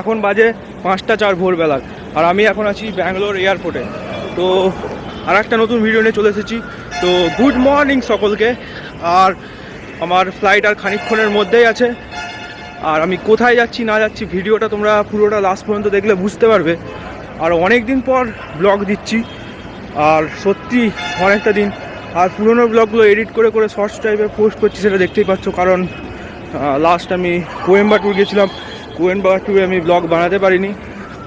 এখন বাজে পাঁচটা চার ভোরবেলা আর আমি এখন আছি ব্যাঙ্গালোর এয়ারপোর্টে। তো আর একটা নতুন ভিডিও নিয়ে চলে এসেছি। তো গুড মর্নিং সকলকে। আর আমার ফ্লাইট আর খানিকক্ষণের মধ্যেই আছে। আর আমি কোথায় যাচ্ছি, না যাচ্ছি ভিডিওটা তোমরা পুরোটা লাস্ট পর্যন্ত দেখলে বুঝতে পারবে। আর অনেক দিন পর ব্লগ দিচ্ছি। আর সত্যি অনেকটা দিন। আর পুরোনো ব্লগগুলো এডিট করে করে শর্টস টাইপে পোস্ট করছি, সেটা দেখতেই পাচ্ছ। কারণ লাস্ট আমি কোয়েম্বাটুর গেছিলাম কোয়েম্বাটুরে আমি ব্লগ বানাতে পারিনি।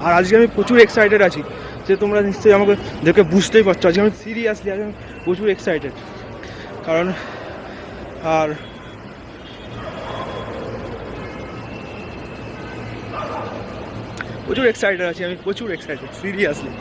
আর আজকে আমি প্রচুর এক্সাইটেড আছি যে তোমরা নিশ্চয়ই আমাকে দেখে বুঝতেই পারছ। আজকে আমি সিরিয়াসলি আজকে আমি প্রচুর এক্সাইটেড কারণ, আর প্রচুর এক্সাইটেড আছি আমি, প্রচুর এক্সাইটেড সিরিয়াসলি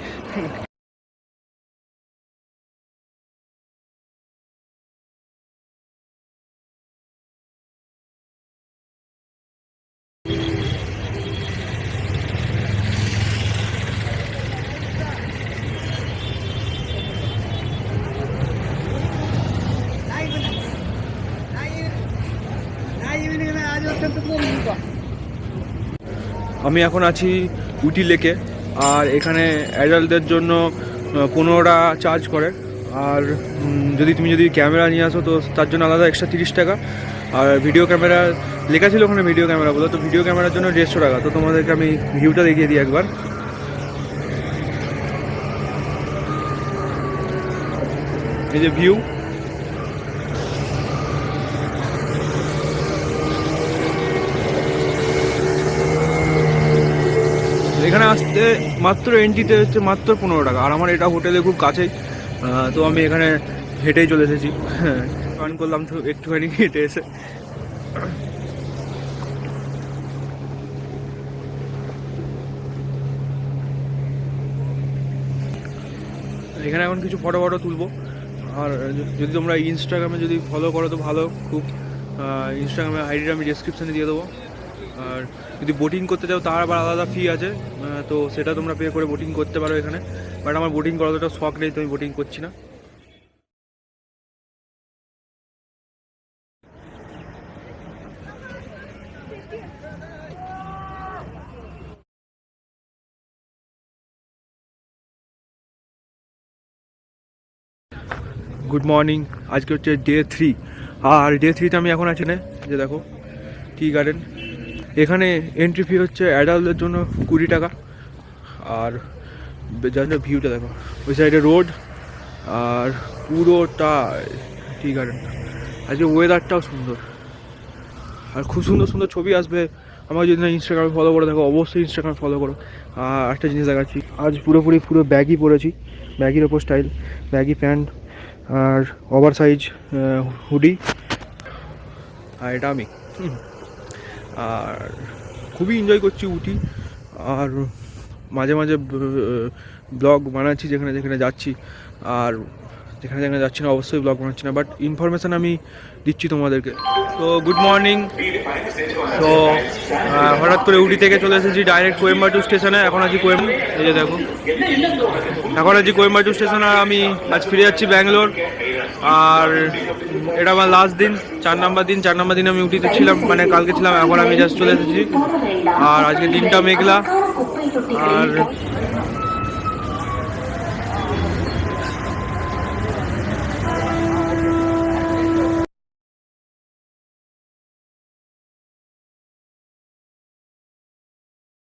আমি এখন আছি উটি লেকে, আর এখানে অ্যাডাল্টদের জন্য পনেরোটা চার্জ করে। আর যদি তুমি যদি ক্যামেরা নিয়ে আসো, তো তার জন্য আলাদা এক্সট্রা তিরিশ টাকা। আর ভিডিও ক্যামেরা লেখা ছিল ওখানে ভিডিও ক্যামেরা বলে, তো ভিডিও ক্যামেরার জন্য দেড়শো টাকা। তো তোমাদেরকে আমি ভিউটা দেখিয়ে দিই একবার। এই যে ভিউ এখানে আসতে মাত্র এন্ট্রিতে হচ্ছে মাত্র পনেরো টাকা। আর আমার এটা হোটেলে খুব কাছেই তো আমি এখানে হেঁটেই চলে এসেছি। স্নান করলাম তো একটুখানি হেঁটে এসে। এখানে এখন কিছু ফটো ফটো তুলবো। আর যদি তোমরা ইনস্টাগ্রামে যদি ফলো করো তো ভালো, খুব ইনস্টাগ্রামে আইডিটা আমি ডিসক্রিপশানে দিয়ে দেবো। আর যদি বোটিং করতে চাও, তার আবার আলাদা ফি আছে। তো সেটা তোমরা পে করে বোটিং করতে পারো এখানে। বাট আমার বোটিং করার অতটা শখ নেই, তো আমি বোটিং করছি না। গুড মর্নিং আজকে হচ্ছে ডে থ্রি আর ডে থ্রিতে আমি এখন আছি না, যে দেখো টি গার্ডেন এখানে এন্ট্রি ফি হচ্ছে অ্যাডাল্টদের জন্য কুড়ি টাকা। আর জাস্ট ভিউটা দেখো, ওই সাইডে রোড আর পুরোটা টি গার্ডেন আজকে ওয়েদারটাও সুন্দর। আর খুব সুন্দর সুন্দর ছবি আসবে। আমার যদি না ইনস্টাগ্রামে ফলো করে, দেখো অবশ্যই ইনস্টাগ্রামে ফলো করো। আর একটা জিনিস দেখাচ্ছি, আজ পুরোপুরি পুরো ব্যাগই পরেছি। ব্যাগির ওপর স্টাইল ব্যাগি প্যান্ট আর ওভার সাইজ হুডি আর এটা আমি। আর খুবই এনজয় করছি উটি আর মাঝে মাঝে ব্লগ বানাচ্ছি যেখানে যেখানে যাচ্ছি। আর যেখানে যেখানে যাচ্ছি না, অবশ্যই ব্লগ বানাচ্ছি না বাট ইনফরমেশান আমি দিচ্ছি তোমাদেরকে। তো গুড মর্নিং তো হঠাৎ করে উটি থেকে চলে এসেছি ডাইরেক্ট কোয়েম্বাটুর স্টেশনে এখন আছি কোয়েম এই যে দেখো। এখন আছি কোয়েম্বাটুর স্টেশনে আমি আজ ফিরে যাচ্ছি ব্যাঙ্গালোর আর এটা আমার লাস্ট দিন, চার নাম্বার দিন, চার নাম্বার দিন আমি উটিতে ছিলাম মানে কালকে ছিলাম, এখন আমি জাস্ট চলে এসেছি। আর আজকে দিনটা মেঘলা। আর